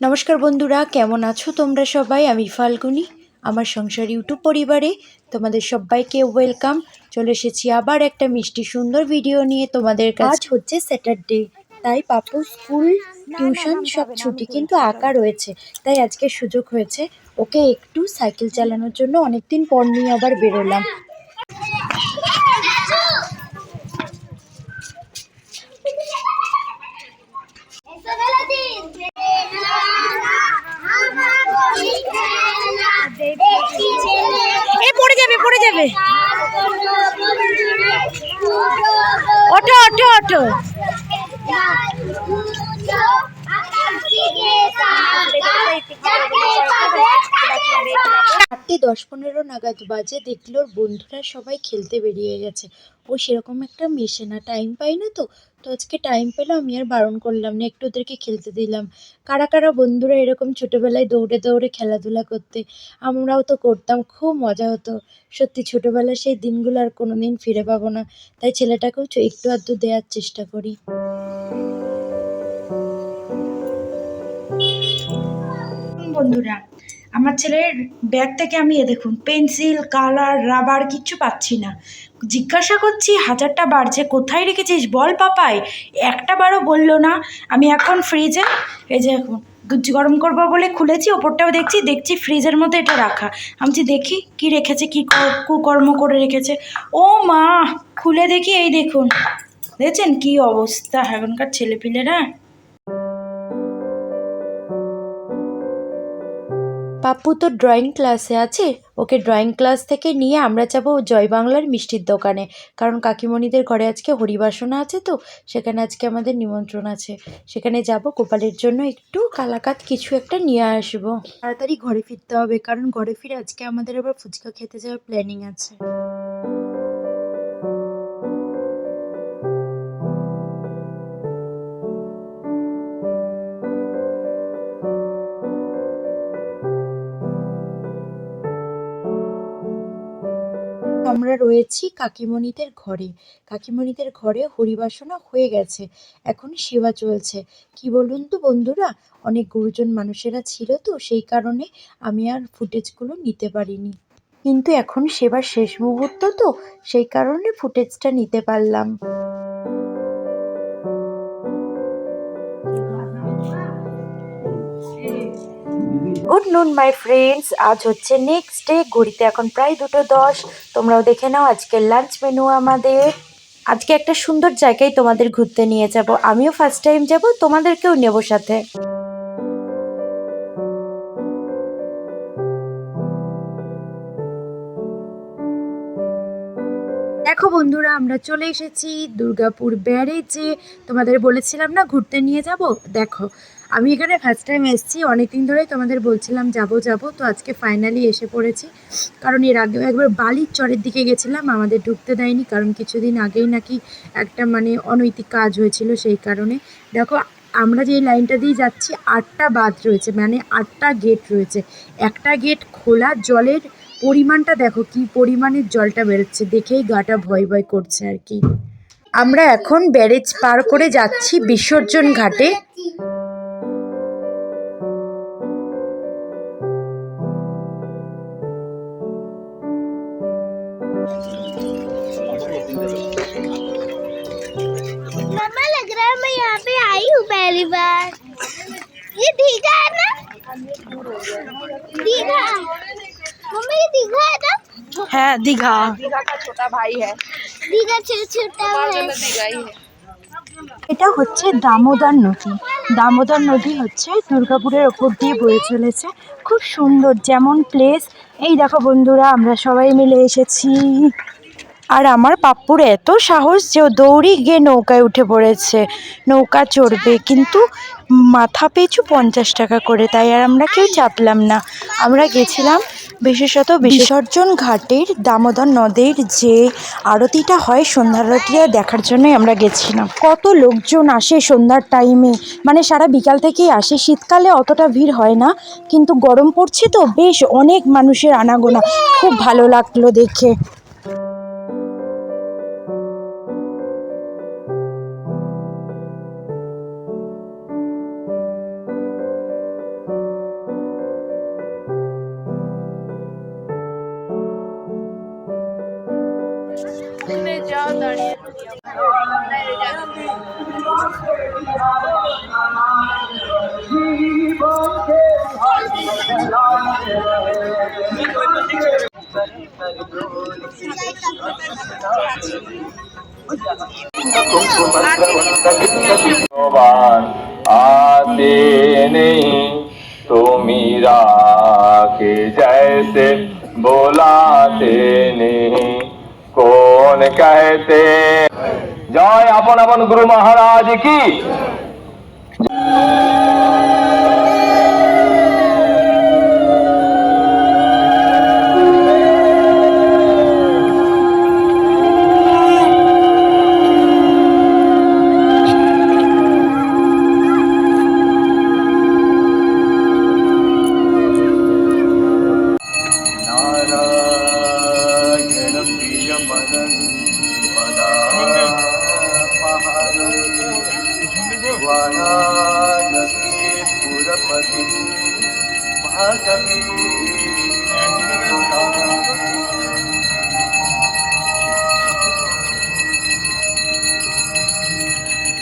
নমস্কার বন্ধুরা, কেমন আছো তোমরা সবাই? আমি ফাল্গুনি, আমার সংসার ইউটিউব পরিবারে তোমাদের সবাইকে ওয়েলকাম চলে এসেছি আবার একটা মিষ্টি সুন্দর ভিডিও নিয়ে তোমাদের কাজ হচ্ছে স্যাটারডে তাই পাপু স্কুল টিউশন সব ছুটি কিন্তু আঁকা রয়েছে। তাই আজকে সুযোগ হয়েছে, ওকে একটু সাইকেল চালানোর জন্য অনেকদিন পর নিয়ে আবার বেরোলাম। Doctor. দশ পনেরো নাগাদ বাজে দেখল ওর বন্ধুরা সবাই খেলতে বেরিয়ে গেছে। ও সেরকম একটা মেশে না টাইম পাই না তো। তো আজকে টাইম পেল, আমি আর বারণ করলাম না, একটু ওদেরকে খেলতে দিলাম। কারা কারা বন্ধুরা এরকম ছোটোবেলায় দৌড়ে দৌড়ে খেলাধুলা করতে, আমরাও তো করতাম, খুব মজা হতো। সত্যি ছোটোবেলার সেই দিনগুলো আর কোনো দিন ফিরে পাবো না। তাই ছেলেটাকেও একটু আধটু দেওয়ার চেষ্টা করি। বন্ধুরা আমার ছেলের ব্যাগ থেকে আমি এ দেখুন পেন্সিল কালার রাবার কিচ্ছু পাচ্ছি না। জিজ্ঞাসা করছি, হাজারটা বাড়ছে কোথায় রেখেছিস বল পাপাই? একটা বারও বলল না। আমি এখন ফ্রিজে এই যে এখন গরম করব বলে খুলেছি, ওপরটাও দেখছি দেখছি ফ্রিজের মধ্যে এটা রাখা। আমি দেখি কি রেখেছে কি, কুকর্ম করে রেখেছে? ও মা, খুলে দেখি, এই দেখুন। দেখেছেন কি অবস্থা এখনকার ছেলেপিলেরা? পাপ্পু তো ড্রয়িং ক্লাসে আছে। ওকে ড্রয়িং ক্লাস থেকে নিয়ে আমরা যাব জয় বাংলার মিষ্টির দোকানে। কারণ কাকিমণিদের ঘরে আজকে হরিবাসনা আছে তো, সেখানে আজকে আমাদের নিমন্ত্রণ আছে। সেখানে যাব, গোপালের জন্য একটু কালাকাত কিছু একটা নিয়ে আসব। তাড়াতাড়ি ঘরে ফিরতে হবে, কারণ ঘরে ফিরে আজকে আমাদের আবার ফুচকা খেতে যাওয়ার প্ল্যানিং আছে। আমরা রয়েছি কাকিমণিদের ঘরে। কাকিমণিদের ঘরে হরিবাসনা হয়ে গেছে। এখন সেবা চলছে। কি বলুন তো বন্ধুরা? অনেক গুরুজন মানুষেরা ছিল তো, সেই কারণে আমি আর ফুটেজগুলো নিতে পারিনি। কিন্তু এখন সেবার শেষ মুহূর্ত তো, সেই কারণে ফুটেজটা নিতে পারলাম। গুড নুন মাই ফ্রেন্ডস আজ হচ্ছে নেক্সট ডে ঘড়িতে এখন প্রায় দুটো দশ। তোমরাও দেখে নাও আজকের লাঞ্চ মেনু আমাদের। আজকে একটা সুন্দর জায়গায় তোমাদের ঘুরতে নিয়ে যাব। আমিও ফার্স্ট টাইম যাব, তোমাদেরকেও নেব সাথে। দেখো বন্ধুরা, আমরা চলে এসেছি দুর্গাপুর ব্যারেজে। তোমাদের বলেছিলাম না, ঘুরতে নিয়ে যাব? দেখো আমি এখানে ফার্স্ট টাইম এসেছি, অনেকদিন ধরেই তোমাদের বলছিলাম যাব যাব, তো আজকে ফাইনালি এসে পড়েছি। কারণ এর আগেও একবার বালির চরের দিকে গেছিলাম, আমাদের ঢুকতে দেয়নি, কারণ কিছুদিন আগেই নাকি একটা মানে অনৈতিক কাজ হয়েছিল সেই কারণে। দেখো, আমরা যে লাইনটা দিয়ে যাচ্ছি, আটটা বাঁধ রয়েছে মানে আটটা গেট রয়েছে। একটা গেট খোলা, জলের পরিমাণটা দেখো, কি পরিমাণের জলটা বেরোচ্ছে, দেখেই গাটা ভয় ভয় করছে আর কি। আমরা এখন ব্যারেজ পার করে যাচ্ছি বিসর্জন ঘাটে। मम्मा लग रहा है मैं यहाँ पे आई हूँ पहली बार ये दीघा है ना दीघा मम्मा ये दीघा है ना হ্যাঁ দীঘা दीघा छोटा छोटा है এটা হচ্ছে দামোদর নদী দামোদর নদী হচ্ছে দুর্গাপুরের ওপর দিয়ে বয়ে চলেছে খুব সুন্দর যেমন প্লেস এই দেখো বন্ধুরা আমরা সবাই মিলে এসেছি আর আমার পাপ্পুর এত সাহস যে ও দৌড়ি গিয়ে নৌকায় উঠে পড়েছে। নৌকা চড়বে, কিন্তু মাথা পিছু পঞ্চাশ টাকা করে, তাই আর আমরা কেউ চাপলাম না। আমরা গেছিলাম বিশেষত বিসর্জন ঘাটের দামোদর নদের যে আরতিটা হয়, সন্ধ্যার আরতিটা দেখার জন্যই আমরা গেছিলাম। কত লোকজন আসে সন্ধ্যার টাইমে মানে সারা বিকাল থেকেই আসে। শীতকালে অতটা ভিড় হয় না, কিন্তু গরম পড়ছে তো, বেশ অনেক মানুষের আনাগোনা। খুব ভালো লাগল দেখে। সামনে যা দাঁড়িয়ে आते नहीं तो मीरा के जैसे बोलाते नहीं। কোন কাহেতে জয় আপন আপন গুরু মহারাজ কি वाराणसी पुरपति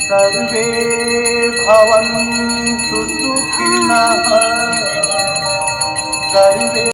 सर्वे भवन्तु सुखिनः सर्वे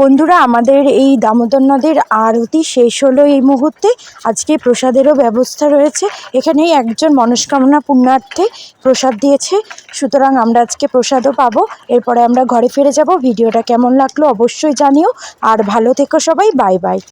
বন্ধুরা, আমাদের এই দামোদর নদের আরতি শেষ হলো এই মুহূর্তে। আজকে প্রসাদেরও ব্যবস্থা রয়েছে। এখানে একজন মনস্কামনা পুণ্যার্থে প্রসাদ দিয়েছে। সুতরাং আমরা আজকে প্রসাদও পাবো। এরপরে আমরা ঘরে ফিরে যাব। ভিডিওটা কেমন লাগল অবশ্যই জানিও। আর ভালো থেকো সবাই। Bye bye.